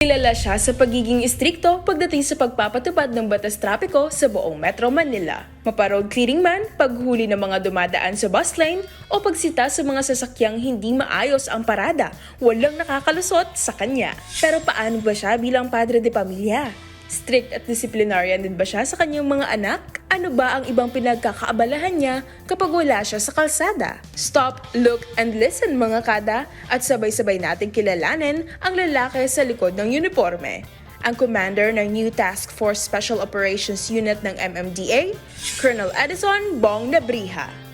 Kilala siya sa pagiging istrikto pagdating sa pagpapatupad ng batas trapiko sa buong Metro Manila. Maparod clearing man, paghuli ng mga dumadaan sa bus lane, o pagsita sa mga sasakyang hindi maayos ang parada, walang nakakalusot sa kanya. Pero paano ba siya bilang padre de pamilya? Strict at disciplinarian din ba siya sa kanyang mga anak? Ano ba ang ibang pinagkakaabalahan niya kapag wala siya sa kalsada? Stop, look, and listen mga kada at sabay-sabay nating kilalanin ang lalaki sa likod ng uniforme. Ang commander ng New Task Force Special Operations Unit ng MMDA, Colonel Edison Bong Nabriha.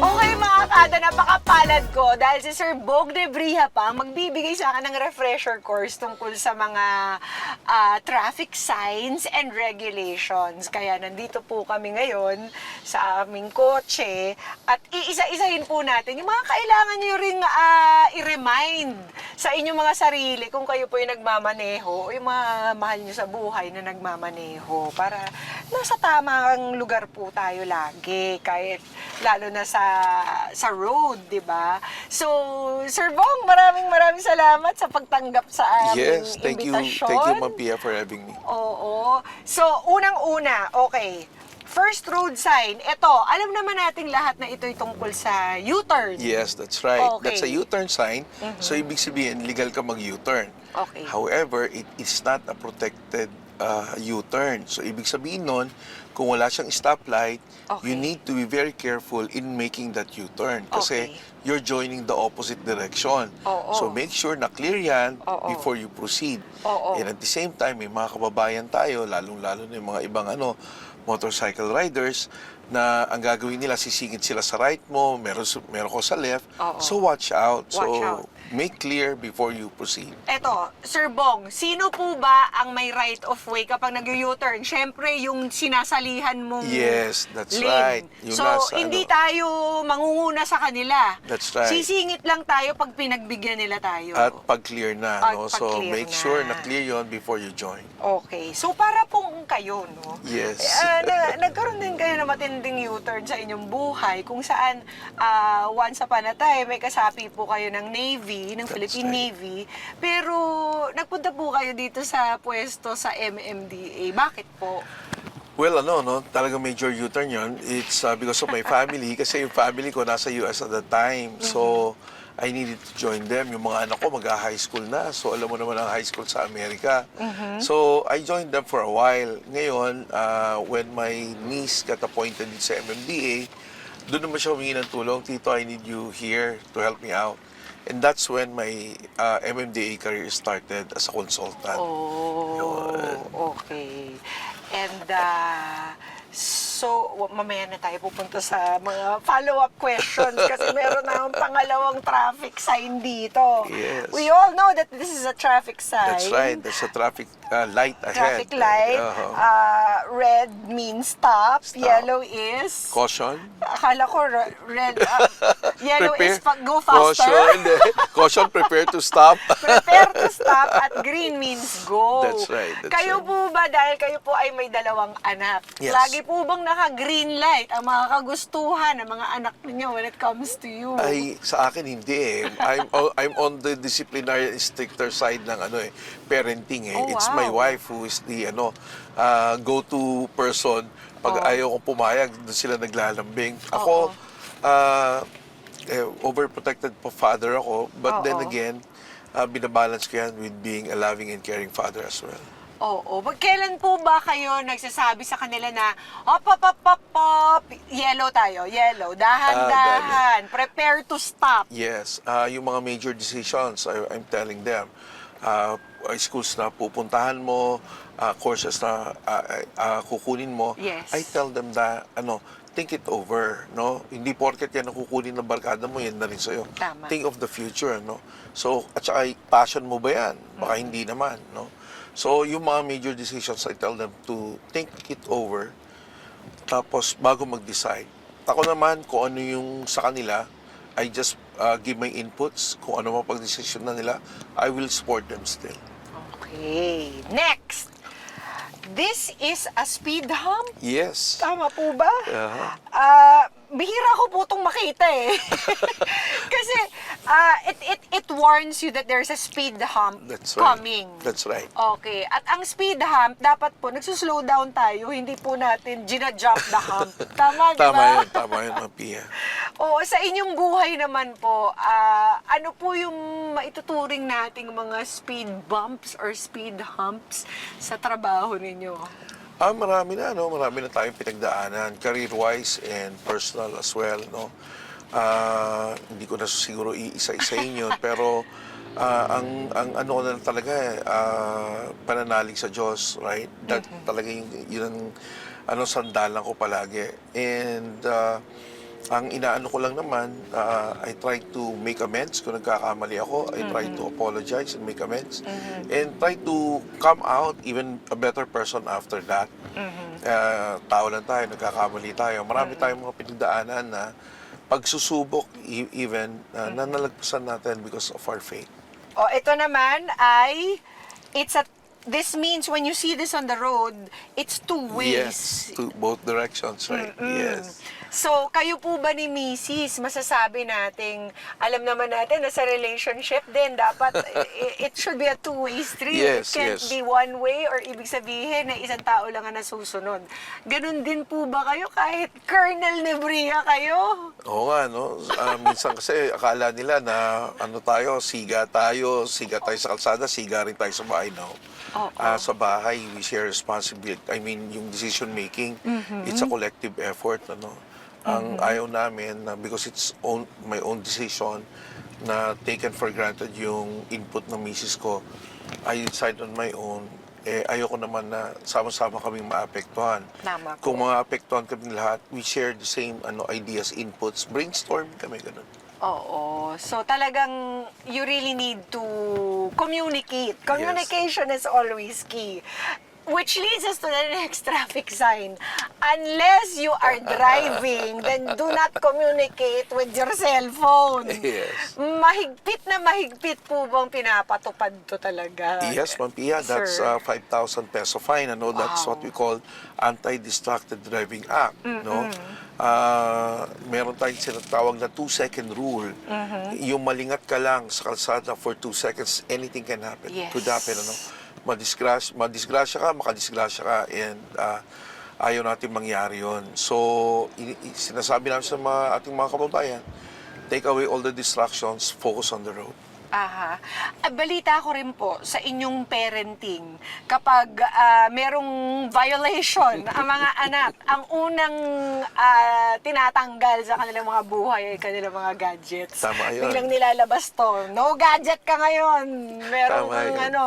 Okay mga kada, napakapalad ko dahil si Sir Bog de Briha pa ang magbibigay sa akin ng refresher course tungkol sa mga ah, traffic signs and regulations. Kaya nandito po kami ngayon sa aming kotse at iisa-isahin po natin yung mga kailangan nyo ring ah, i-remind sa inyong mga sarili kung kayo po yung nagmamaneho o yung mga mahal nyo sa buhay na nagmamaneho para nasa tamang lugar po tayo lagi kahit lalo na sa sa road, 'di ba? So, Sir Bong, maraming maraming salamat sa pagtanggap sa aming Yes, thank you. imbitasyon. Thank you, Ma'am Pia, for having me. Oo. So, unang-una, okay. First road sign, ito, alam naman nating lahat na ito'y tungkol sa U-turn. Yes, that's right. Okay. That's a U-turn sign. So, ibig sabihin, legal ka mag-U-turn. Okay. However, it is not a protected uh, U-turn. So, ibig sabihin nun, kung wala siyang stoplight, Okay. you need to be very careful in making that U-turn. Kasi Okay. you're joining the opposite direction. Oo. So, make sure na clear yan Oo. before you proceed. Oo. And at the same time, may mga kababayan tayo, lalong-lalo na yung mga ibang ano, motorcycle riders, na ang gagawin nila, sisingit sila sa right mo, meron, meron ko sa left. Oo. So, watch out. so, Watch out. make clear before you proceed. Eto, Sir Bong, sino po ba ang may right of way kapag nag-U-turn? Siyempre, yung sinasalihan mong Yes, that's lane. right. Yung so, nasa, hindi ano- tayo mangunguna sa kanila. That's right. Sisingit lang tayo pag pinagbigyan nila tayo. At pag-clear na, At no? So, make na. sure na clear yon before you join. Okay. So, para pong kayo, no? Yes. Ah, na, nagkaroon din kayo ng matinding U-turn sa inyong buhay kung saan ah, once upon a time may kasapi po kayo ng Navy, ng That's Philippine right. Navy, pero nagpunta po kayo dito sa pwesto sa MMDA. Bakit po? Well, ano, no, talaga major U-turn yun. It's uh, because of my family. kasi yung family ko nasa US at the time. So, I needed to join them. Yung mga anak ko mag-high school na. So, alam mo naman ang high school sa Amerika. So, I joined them for a while. Ngayon, uh, when my niece got appointed sa MMDA, doon naman siya humingi ng tulong, Tito, I need you here to help me out. And that's when my uh, MMDA career started as a consultant. Oh, okay. And uh, so, mamaya na tayo pupunta sa mga follow-up questions kasi meron na akong pangalawang traffic sign dito. Yes. We all know that this is a traffic sign. That's right. There's a traffic uh, light ahead. Traffic light. Uh-huh. Uh, red means stop. Stop. Yellow is... Caution. Akala ko re- red... uh, yellow is pag go faster. Caution. Caution, prepare to stop. Prepare to stop at green means go. That's right, that's kayo right. po ba, dahil kayo po ay may dalawang anak, Yes. lagi po bang naka-green light ang mga kagustuhan ng mga anak ninyo when it comes to you? Ay, sa akin hindi eh. I'm, I'm on the disciplinary stricter side ng ano eh, parenting eh. Oh, It's wow. My wife who is the ano, uh, go-to person. Pag Oh. ayaw kong pumayag, doon sila naglalambing. Ako, Oo. uh, eh, overprotected pa father ako. But then Oo. again, uh, binabalance ko yan with being a loving and caring father as well. Oo. Pag kailan po ba kayo nagsasabi sa kanila na, hop, hop, hop, hop, hop, yellow tayo, yellow, dahan-dahan, prepare to stop. Yes, uh, yung mga major decisions, I, I'm telling them, uh, schools na pupuntahan mo, uh, courses na uh, uh, kukunin mo, Yes. I tell them that, ano, think it over, no? Hindi porket yan ang kukunin ng barkada mo, yan na rin sa'yo. Tama. Think of the future, no? So, at saka, passion mo ba yan? Baka Mm. hindi naman, no? So, yung mga major decisions, I tell them to think it over, tapos bago mag-decide. Ako naman, kung ano yung sa kanila, I just uh, give my inputs. Kung ano mga pag-desisyon na nila, I will support them still. Okay. Next. This is a speed hump. Yes. Tama po ba? Aha. Ah, bihira ko po itong makita eh. Kasi ah, it, it, it warns you that there's a speed hump That's right. coming. That's right. Okay. At ang speed hump, dapat po, nagsuslow down tayo, hindi po natin gina-jump the hump. Tama, di Tama ba? yun, tama yun, Ma'am Pia. Oo, sa inyong buhay naman po, ah, ano po yung maituturing nating mga speed bumps or speed humps sa trabaho ninyo? Ah, marami na, no? Marami na tayong pinagdaanan, career-wise and personal as well, no? Ah, hindi ko na siguro iisa-isahin yun, pero ah, ang, ang ano ko na lang talaga, eh, ah, pananalig sa Diyos, right? That talaga yung, yun ang ano, sandalan ko palagi. And ah, ang inaano ko lang naman, ah, I try to make amends kung nagkakamali ako. I try to apologize and make amends. And try to come out even a better person after that. Ah, tao lang tayo, nagkakamali tayo. Marami tayong mga pinagdaanan na pagsusubok e- even uh, na nalagpasan natin because of our faith. O, ito naman ay, it's a, this means when you see this on the road, it's two ways. Yes, to both directions, right? Yes. So, kayo po ba ni Mrs. masasabi nating, alam naman natin na sa relationship din, dapat it should be a two-way street. Yes, it can't yes. be one way or ibig sabihin na isang tao lang ang nasusunod. Ganun din po ba kayo kahit Colonel Nebria kayo? Oo nga, no? Ah, minsan kasi akala nila na ano tayo, siga tayo, siga tayo sa kalsada, siga rin tayo sa bahay, no? Oo. Ah, sa bahay, we share responsibility. I mean, yung decision making, it's a collective effort, ano? Ang ayaw namin, na because it's own, my own decision, na taken for granted yung input ng misis ko, I decide on my own, eh, ayoko naman na sama-sama kaming maapektuhan. Tama po. Kung mga apektuhan kami lahat, we share the same ano ideas, inputs, brainstorm kami, ganun. Oo. So talagang you really need to communicate. Communication is always key. Which leads us to the next traffic sign. Unless you are driving, then do not communicate with your cellphone. Yes. Mahigpit na mahigpit po bang pinapatupad to talaga? Yes, Ma'am Pia, that's Sir. uh, 5,000 peso fine. Ano, that's Wow. what we call Anti-Distracted Driving Act. No? Uh, meron tayong sinatawag na two-second rule. Mm-hmm. Yung malingat ka lang sa kalsada for two seconds, anything can happen. Yes. Could happen, ano? Madisgrasya, madisgrasya ka, makadisgrasya ka, and uh, ayaw natin mangyari yon. So, sinasabi namin sa mga ating mga kababayan, take away all the distractions, focus on the road. Aha. Ah, balita ko rin po sa inyong parenting, kapag ah, merong violation ang mga anak, ang unang ah, tinatanggal sa kanilang mga buhay ay kanilang mga gadgets. Tama yun. Biglang nilalabas to. No gadget ka ngayon. Meron Tama yun. ano.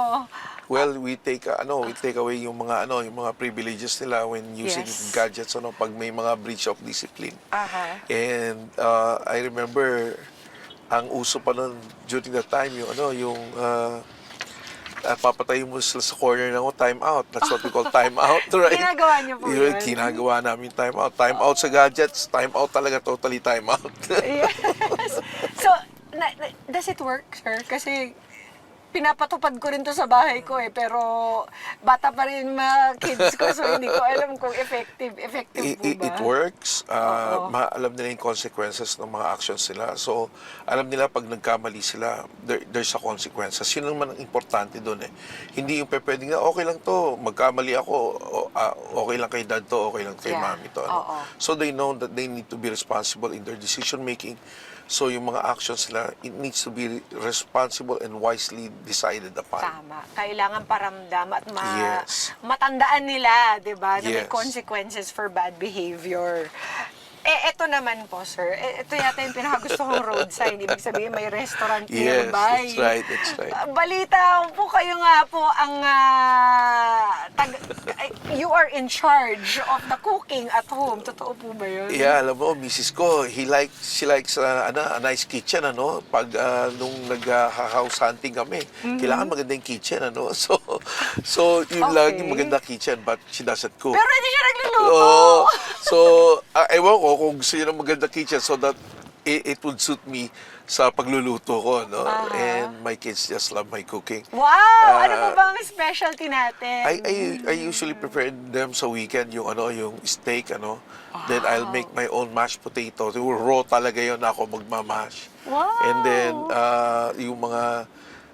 Well, we take uh, ano, we take away yung mga ano, yung mga privileges nila when using Yes. gadgets ano pag may mga breach of discipline. Aha. And uh, I remember ang uso pa nun during that time yung ano, yung uh, uh, papatayin mo sila sa corner ng oh, time out. That's what we call time out, right? Ginagawa niyo po yun? Ginagawa namin time out. Time out sa gadgets, time out talaga, totally time out. Yes. So, na, na- does it work, sir? Kasi pinapatupad ko rin to sa bahay ko eh, pero bata pa rin mga kids ko, so hindi ko alam kung effective. Effective it, ba? it works. Uh, Oo. ma- alam nila yung consequences ng mga actions nila. So, alam nila pag nagkamali sila, there, there's a consequences. Yun naman ang importante doon eh. Hindi yung pe- pwedeng na, okay lang to, magkamali ako, o, ah, okay lang kay dad to, okay lang kay Yeah. mami to. Oo. Ano? So, they know that they need to be responsible in their decision making. So, yung mga actions nila, it needs to be responsible and wisely decided upon. Tama. Kailangan paramdam at ma Yes. matandaan nila, di ba, na may Yes. consequences for bad behavior. Eh, eto naman po, sir. Eh, ito yata yung pinakagusto kong road sign. Ibig sabihin, may restaurant Yes, nearby. that's right, that's right. Balita po kayo nga po ang ah, tag- you are in charge of the cooking at home. Totoo po ba yun? Yeah, alam mo, misis ko, he likes, she likes uh, ano, a nice kitchen, ano, pag uh, nung nag-house hunting kami, Mm-hmm. kailangan maganda yung kitchen, ano, so, so yung Okay. laging maganda kitchen, but she doesn't cook. Pero hindi siya nagluluto. Oo. so, uh, ewan ko kung gusto niya ng maganda kitchen so that it, it would suit me sa pagluluto ko, no? Aha. And my kids just love my cooking. Wow! ano po Ah, ba ang specialty natin? I, I, I usually prepare them sa weekend yung ano yung steak ano. Then I'll make my own mashed potato. Yung raw talaga yun ako magmamash. Wow! And then, uh, yung mga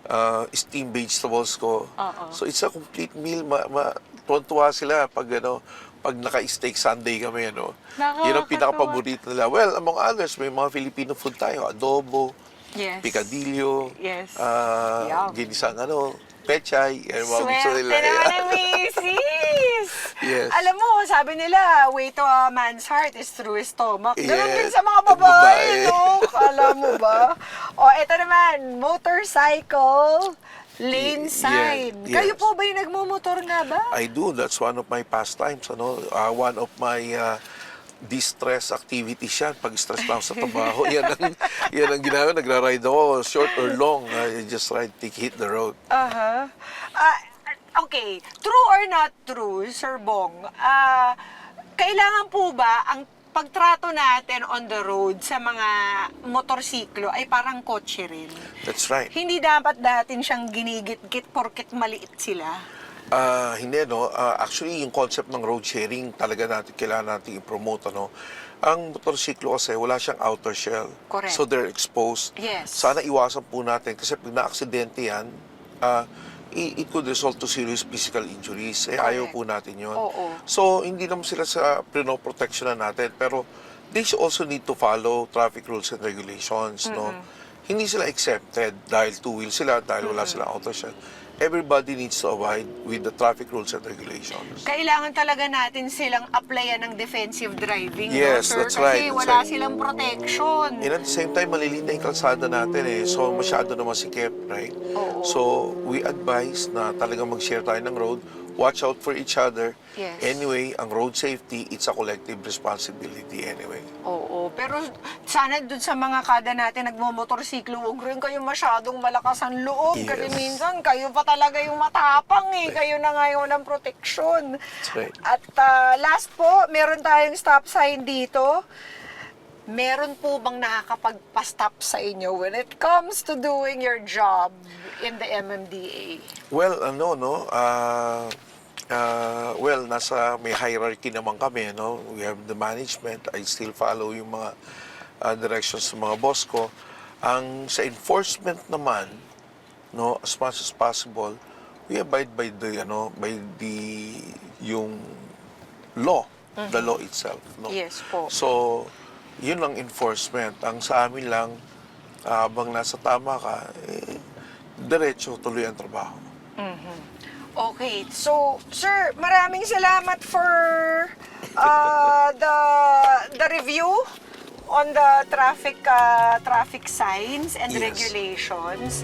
uh, steamed vegetables ko. Oo. So, it's a complete meal. Ma, ma, tuwan-tuwa sila pag, ano, pag naka-steak Sunday kami, ano. Yun ang pinaka-paborito nila. Well, among others, may mga Filipino food tayo. Adobo, Yes. picadillo, Yes. Yum. ginisang ano, pechay, yan mga gusto Swerte nila. naman ang misis! Yes. Alam mo, sabi nila, way to a man's heart is through his stomach. Ganun Yes. din sa mga babae, no? Alam mo ba? O, eto naman, motorcycle lane Y- sign. yes, Kayo po ba yung nagmumotor nga ba? I do. That's one of my pastimes. Ano? Uh, one of my uh, distress activities yan. Pag stress na ako sa trabaho, yan ang, yan ang ginagawa. Nagra-ride ako, short or long. I just ride, take, hit the road. Aha. Ah, okay, true or not true, Sir Bong, ah, kailangan po ba ang pagtrato natin on the road sa mga motorsiklo ay parang kotse rin? That's right. Hindi dapat natin siyang ginigit-git porket maliit sila. Ah, hindi, no? Ah, actually, yung concept ng road sharing, talaga natin, kailangan natin i-promote, ano? Ang motorsiklo kasi, wala siyang outer shell. Correct. So, they're exposed. Yes. Sana iwasan po natin, kasi pag na-aksidente yan, i- it could result to serious physical injuries. Eh, ayaw Correct. po natin yun. Oo. So, hindi naman sila sa prino-protection na natin, pero they also need to follow traffic rules and regulations, no? Hindi sila exempted dahil two-wheel sila, dahil wala silang auto shell. Everybody needs to abide with the traffic rules and regulations. Kailangan talaga natin silang applyan ng defensive driving, Yes, no, sir? that's right, Kasi wala right. silang protection. And at the same time, malilit na yung kalsada natin eh. So, masyado na masikip, right? Oo. So, we advise na talagang mag-share tayo ng road. Watch out for each other. Yes. Anyway, ang road safety, it's a collective responsibility anyway. Oo, pero sana dun sa mga kada natin nagmomotorsiklo, huwag rin kayo masyadong malakas ang loob. Kasi Yes. minsan kayo pa talaga yung matapang eh. Kayo na nga yung walang proteksyon. That's right. At ah, last po, meron tayong stop sign dito. Meron po bang nakakapagpa-stop sa inyo when it comes to doing your job in the MMDA? Well, ano, no? ah ah, well, nasa may hierarchy naman kami, no? We have the management. I still follow yung mga ah, directions ng mga boss ko. Ang sa enforcement naman, no, as much as possible, we abide by the, ano, by the, yung law, the law itself, no? Yes po. So, yun ang enforcement. Ang sa amin lang, habang nasa tama ka, eh, diretso tuloy ang trabaho. Okay, so sir, maraming salamat for uh, the the review on the traffic uh, traffic signs and Yes. regulations.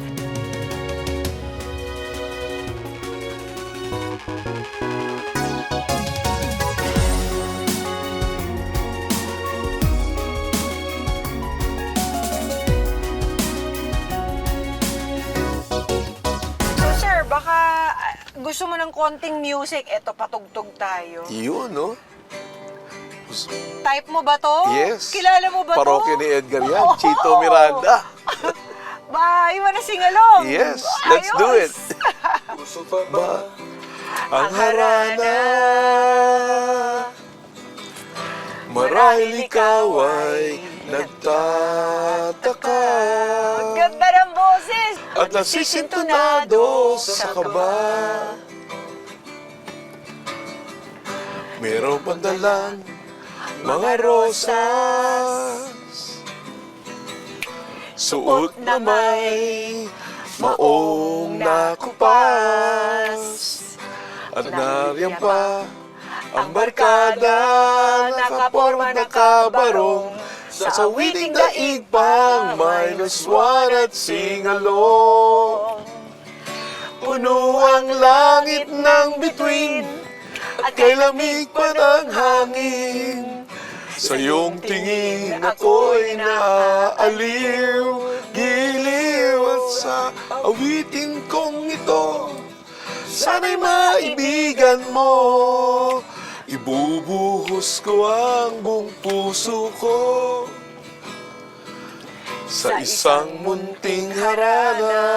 Konting music, eto patugtog tayo. Yun, no? Type mo ba to? Yes. Kilala mo ba Parokya to? ni Edgar yan, Oo. Chito Miranda. Ba, you wanna sing along? Yes, let's do it. Ayos. ba ang harana? Marahil ikaw ay nagtataka Ganda ng boses! at nasisintunado sa kaba. Merong pandalang mga rosas. Suot na may maong nakupas At nariyan pa ang barkada Nakaporma na kabarong. Sa sawiting daig pang minus one at singalong. Puno ang langit ng bituin At kay lamig pa ng hangin. Sa iyong tingin ako'y naaaliw Giliw at sa awitin kong ito Sana'y maibigan mo. Ibubuhos ko ang buong puso ko. Sa isang munting harana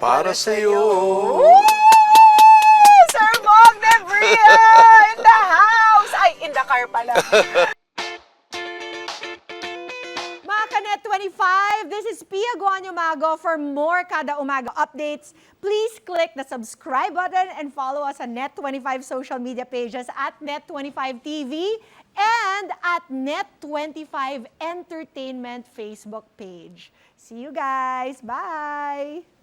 Para sa'yo. Sir Bog de Bria in the house! Ay, in the car pala. Mga kanet Umago. For more Kada Umago updates, please click the subscribe button and follow us on Net25 social media pages at Net25 TV and at Net25 Entertainment Facebook page. See you guys. Bye!